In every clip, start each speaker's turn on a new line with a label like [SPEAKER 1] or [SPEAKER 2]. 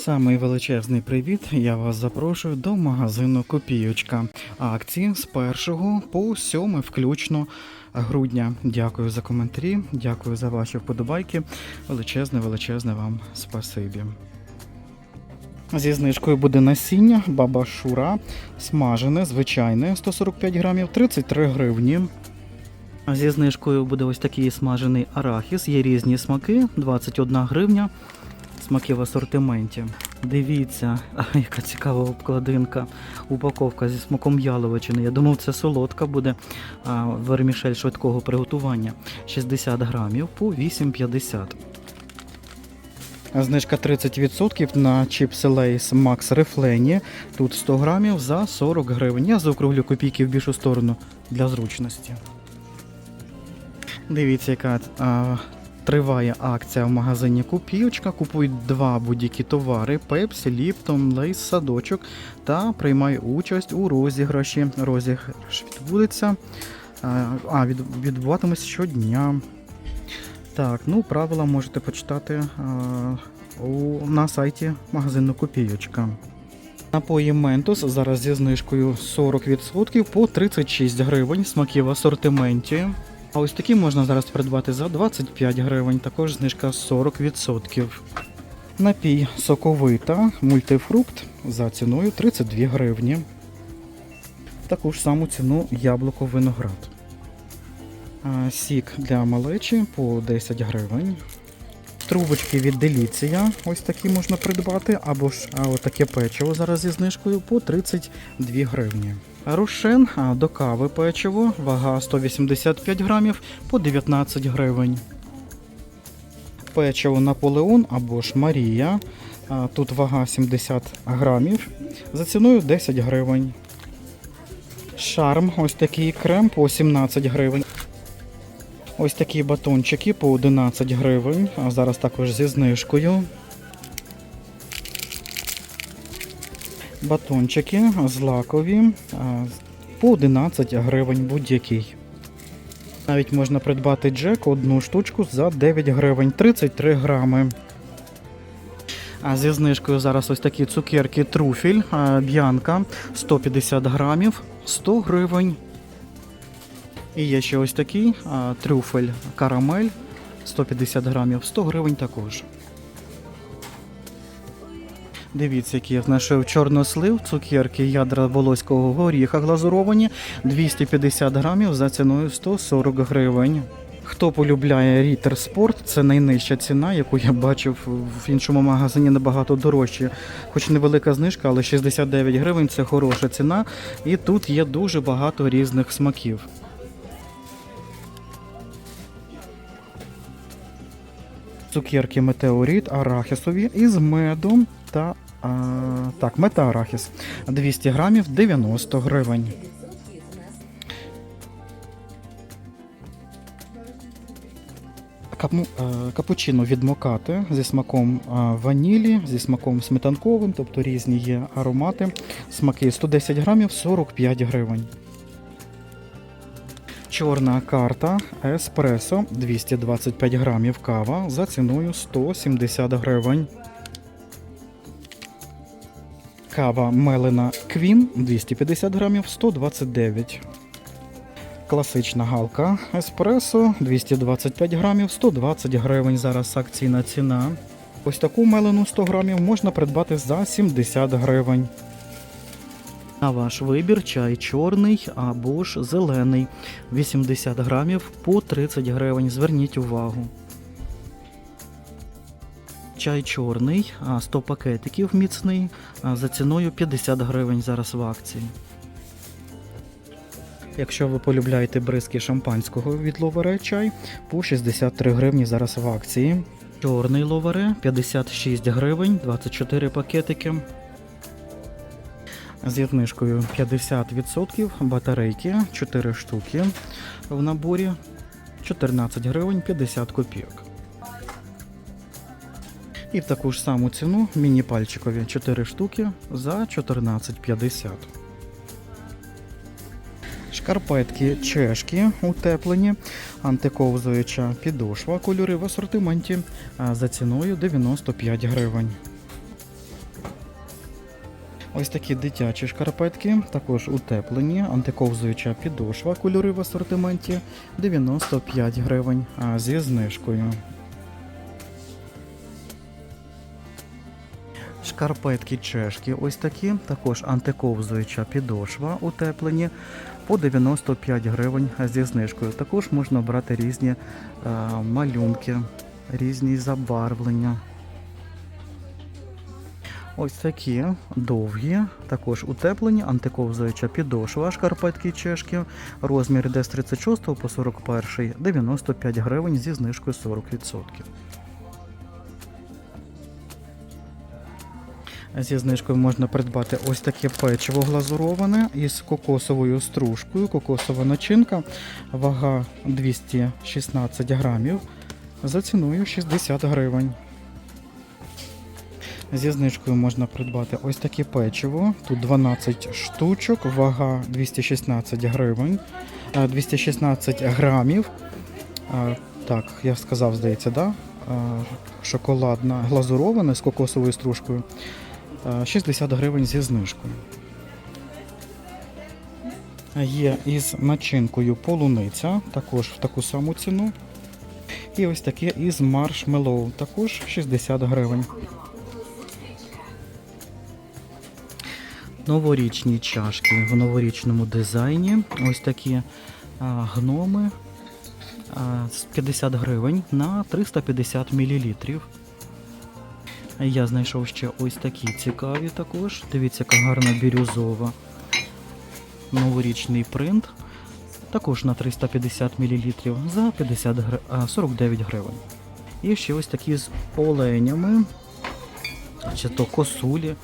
[SPEAKER 1] Самий величезний привіт. Я вас запрошую до магазину Копійочка. Акції з 1 по 7 включно грудня. Дякую за коментарі, дякую за ваші вподобайки. Величезне, величезне вам спасибі. Зі знижкою буде насіння, баба Шура, смажене, звичайне, 145 грамів, 33 гривні. Зі знижкою буде ось такий смажений арахіс. Є різні смаки, 21 гривня. Смаки в асортименті. Дивіться, яка цікава обкладинка. Упаковка зі смаком яловичини. Я думав, це солодка буде а, вермішель швидкого приготування. 60 грамів по 8,50. Знижка 30% на чіпси Лейс Max Reflені. Тут 100 грамів за 40 гривень. Я заокруглю копійки в більшу сторону для зручності. Дивіться, яка а, триває акція в магазині Купівочка. Купуй два будь-які товари: Пепсі, Ліптон, Лейс, садочок та приймай участь у розіграші. Розіграш відбудеться. А, а відбуватиметься щодня. Так, ну правила можете почитати а, у, на сайті магазину Копійочка. Напої Ментос зараз зі знижкою 40% по 36 гривень. Смаки в асортименті. А ось такі можна зараз придбати за 25 гривень, також знижка 40%. Напій соковита, мультифрукт за ціною 32 гривні. Таку ж саму ціну яблуко виноград. Сік для малечі по 10 гривень. Трубочки від Деліція, ось такі можна придбати, або ж а, отаке печиво зараз зі знижкою по 32 гривні. Рошен а, до кави печиво, вага 185 грамів по 19 гривень. Печиво Наполеон або ж Марія. Тут вага 70 грамів за ціною 10 гривень. Шарм, ось такий крем по 17 гривень. Ось такі батончики по 11 гривень, а зараз також зі знижкою. Батончики злакові по 11 гривень будь-який. Навіть можна придбати джек одну штучку за 9 гривень 33 грами. А зі знижкою зараз ось такі цукерки труфіль, б'янка 150 грамів 100 гривень. І є ще ось такий трюфель карамель 150 грамів, 100 гривень також. Дивіться, які я знайшов чорнослив, цукерки ядра волоського горіха глазуровані 250 грамів за ціною 140 гривень. Хто полюбляє Рітер Спорт, це найнижча ціна, яку я бачив в іншому магазині набагато дорожче. Хоч невелика знижка, але 69 гривень це хороша ціна. І тут є дуже багато різних смаків. Цукерки метеорит, арахісові із медом та а, так, мета-арахіс. 200 грамів 90 гривень. Е, капучино від Мокати зі смаком е, ванілі, зі смаком сметанковим, тобто різні є аромати. Смаки 110 грамів 45 гривень. Чорна карта еспресо 225 грамів кава за ціною 170 гривень. Кава Мелена Квін 250 грамів 129. Класична галка еспресо 225 грамів 120 гривень. Зараз акційна ціна. Ось таку мелену 100 грамів можна придбати за 70 гривень. На ваш вибір чай чорний або ж зелений. 80 грамів по 30 гривень. Зверніть увагу. Чай чорний, 100 пакетиків міцний. За ціною 50 гривень зараз в акції. Якщо ви полюбляєте бризки шампанського від ловере чай, по 63 гривні зараз в акції. Чорний ловере 56 гривень, 24 пакетики. Зі знижкою 50% батарейки 4 штуки в наборі 14 гривень 50 копійок. І в таку ж саму ціну міні-пальчикові 4 штуки за 14,50. Шкарпетки чешки утеплені, антиковзуюча підошва, кольори в асортименті за ціною 95 гривень. Ось такі дитячі шкарпетки, також утеплені, антиковзуюча підошва, кольори в асортименті 95 гривень зі знижкою. Шкарпетки чешки ось такі, також антиковзуюча підошва утеплені по 95 гривень зі знижкою. Також можна брати різні е, малюнки, різні забарвлення. Ось такі довгі, також утеплені, антиковзуюча підошва, шкарпетки чешки, розмір йде з 36 по 41, 95 гривень зі знижкою 40%. Зі знижкою можна придбати ось таке печиво глазуроване із кокосовою стружкою, кокосова начинка, вага 216 грамів, за ціною 60 гривень. Зі знижкою можна придбати ось таке печиво. Тут 12 штучок, вага 216 гривень, 216 грамів. Так, я сказав, здається, да? Шоколадна глазурована з кокосовою стружкою. 60 гривень зі знижкою. Є із начинкою полуниця, також в таку саму ціну. І ось таке із маршмеллоу, також 60 гривень. Новорічні чашки в новорічному дизайні. Ось такі а, гноми з 50 гривень на 350 мл. Я знайшов ще ось такі цікаві також. Дивіться, яка гарна бірюзова. Новорічний принт. Також на 350 мл за 50 гри... а, 49 гривень. І ще ось такі з оленями, чи то косулі.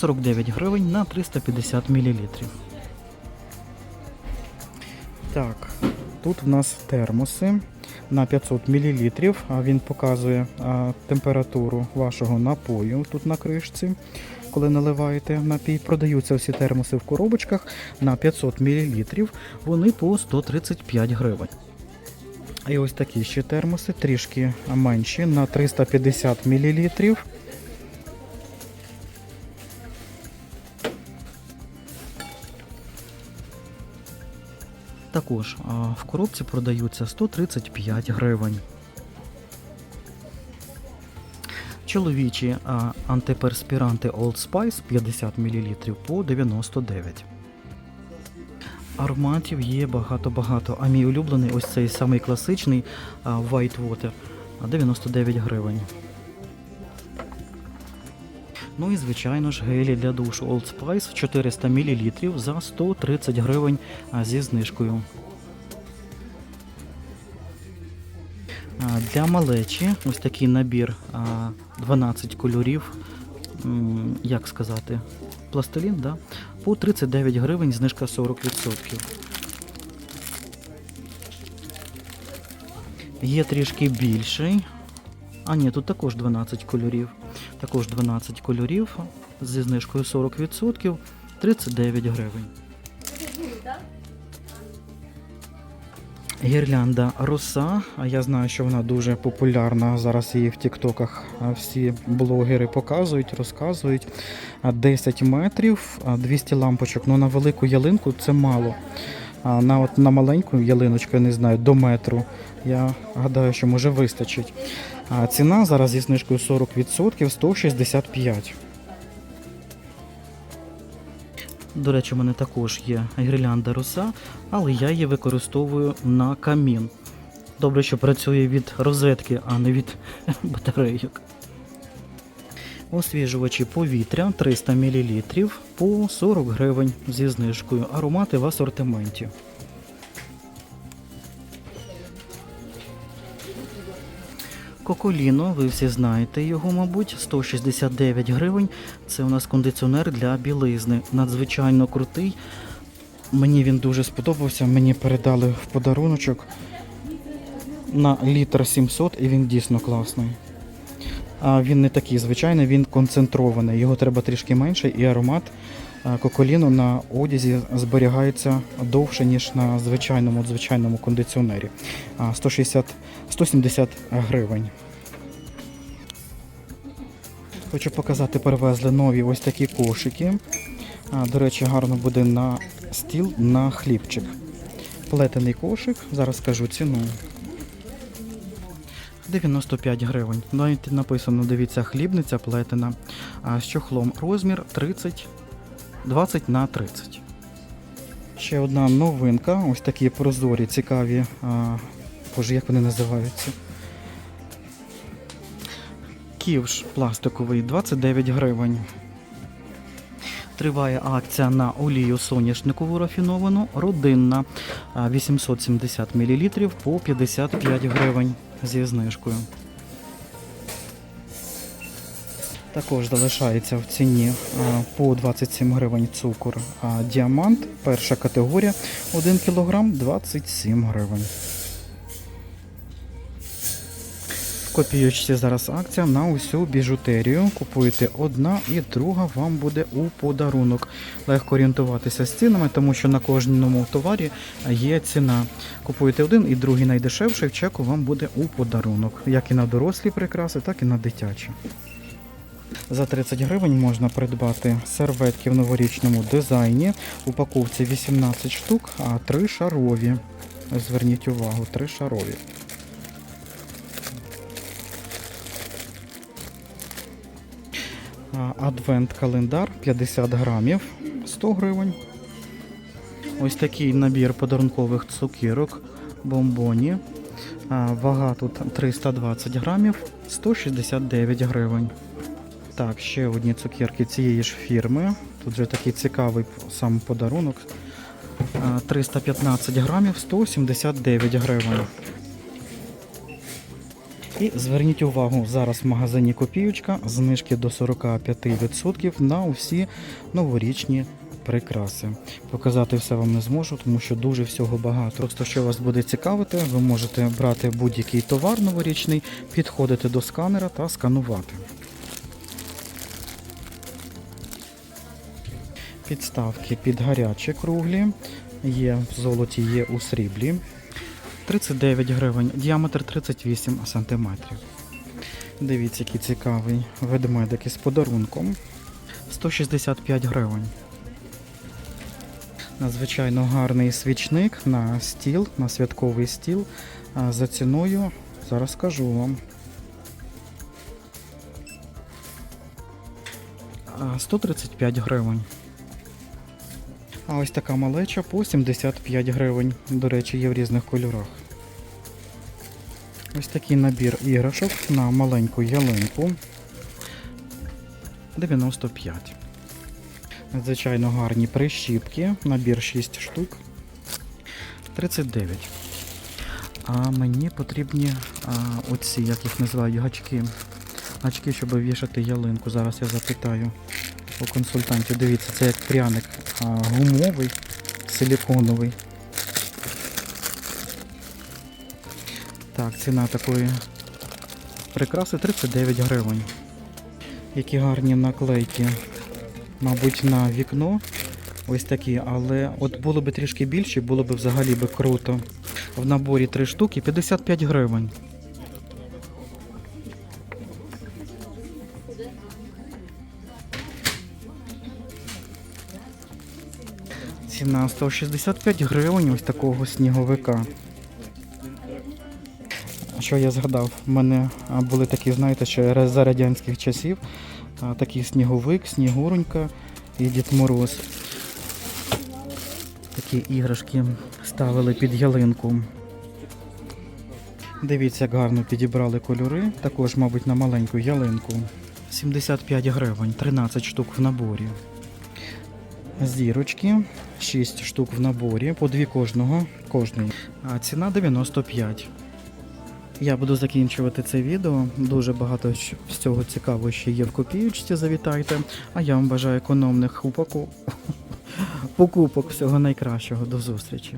[SPEAKER 1] 49 гривень на 350 мл. Так, тут в нас термоси на 500 мл. а Він показує температуру вашого напою тут на кришці. Коли наливаєте напій, продаються всі термоси в коробочках на 500 мл. Вони по 135 гривень. І ось такі ще термоси, трішки менші, на 350 мл. Також в коробці продаються 135 гривень. Чоловічі антиперспіранти Old Spice 50 мл по 99. Ароматів є багато-багато. А мій улюблений ось цей самий класичний White Water 99 гривень. Ну і звичайно ж гелі для душу Old Spice 400 мл за 130 гривень зі знижкою. Для малечі ось такий набір 12 кольорів. Як сказати? Пластилін, да? По 39 гривень, знижка 40%. Є трішки більший. А ні, тут також 12 кольорів. Також 12 кольорів зі знижкою 40%, 39 гривень. Гірлянда роса. Я знаю, що вона дуже популярна. Зараз її в Тіктоках всі блогери показують, розказують. 10 метрів, 200 лампочок. Ну на велику ялинку це мало. На, от, на маленьку ялиночку, я не знаю, до метру. Я гадаю, що може вистачить. А ціна зараз зі знижкою 40% 165. До речі, у мене також є гірлянда роса, але я її використовую на камін. Добре, що працює від розетки, а не від батарейок. Освіжувачі повітря 300 мл по 40 гривень зі знижкою. Аромати в асортименті. Коколіно, ви всі знаєте його, мабуть, 169 гривень. Це у нас кондиціонер для білизни. Надзвичайно крутий. Мені він дуже сподобався. Мені передали в подаруночок на літр 700 і він дійсно класний. А він не такий звичайний, він концентрований. Його треба трішки менше, і аромат коколіну на одязі зберігається довше, ніж на звичайному звичайному кондиціонері. 160, 170 гривень. Хочу показати, перевезли нові ось такі кошики. До речі, гарно буде на стіл на хлібчик. Плетений кошик, зараз скажу ціну. 95 гривень. Навіть написано, дивіться, хлібниця плетена. З чохлом розмір 30, 20 на 30. Ще одна новинка. Ось такі прозорі, цікаві. А, боже, як вони називаються? Ківш пластиковий 29 гривень. Триває акція на олію соняшникову рафіновану, родинна 870 мл по 55 гривень зі знижкою. Також залишається в ціні по 27 гривень цукор. Діамант, перша категорія 1 кг 27 гривень. В зараз акція на усю біжутерію. Купуєте одна і друга вам буде у подарунок. Легко орієнтуватися з цінами, тому що на кожному товарі є ціна. Купуєте один і другий найдешевший в чеку вам буде у подарунок. Як і на дорослі прикраси, так і на дитячі. За 30 гривень можна придбати серветки в новорічному дизайні. Упаковці 18 штук, а 3 шарові. Зверніть увагу, 3 шарові. Адвент-календар 50 грамів 100 гривень. Ось такий набір подарункових цукірок, бомбоні. Вага тут 320 грамів 169 гривень. Так, ще одні цукерки цієї ж фірми. Тут вже такий цікавий сам подарунок. 315 грамів 179 гривень. І зверніть увагу, зараз в магазині Копіючка знижки до 45% на усі новорічні прикраси. Показати все вам не зможу, тому що дуже всього багато. Просто що вас буде цікавити, ви можете брати будь-який товар новорічний, підходити до сканера та сканувати. Підставки під гарячі круглі. Є в золоті, є у сріблі. 39 гривень, діаметр 38 см. Дивіться, який цікавий ведмедик із подарунком. 165 гривень. Надзвичайно гарний свічник на стіл, на святковий стіл. За ціною зараз скажу вам. 135 гривень. А ось така малеча по 75 гривень. До речі, є в різних кольорах. Ось такий набір іграшок на маленьку ялинку. 95. Надзвичайно гарні прищіпки. Набір 6 штук. 39. А мені потрібні а, оці, як їх називають, гачки. Гачки, щоб вішати ялинку. Зараз я запитаю у консультантів. Дивіться, це як пряник а, гумовий, силіконовий. Так, ціна такої прикраси 39 гривень. Які гарні наклейки. Мабуть, на вікно. Ось такі, але от було б трішки більше, було б взагалі би круто. В наборі 3 штуки 55 гривень. Ціна 165 гривень ось такого сніговика. Що я згадав? У мене були такі, знаєте, ще за радянських часів. Такий сніговик, снігуронька і Дід Мороз. Такі іграшки ставили під ялинку. Дивіться, як гарно підібрали кольори. Також, мабуть, на маленьку ялинку. 75 гривень, 13 штук в наборі. Зірочки, 6 штук в наборі, по дві кожного, кожної. А ціна 95. Я буду закінчувати це відео. Дуже багато всього цікавого ще є в копіючці. Завітайте. А я вам бажаю економних упаку... покупок. Всього найкращого. До зустрічі.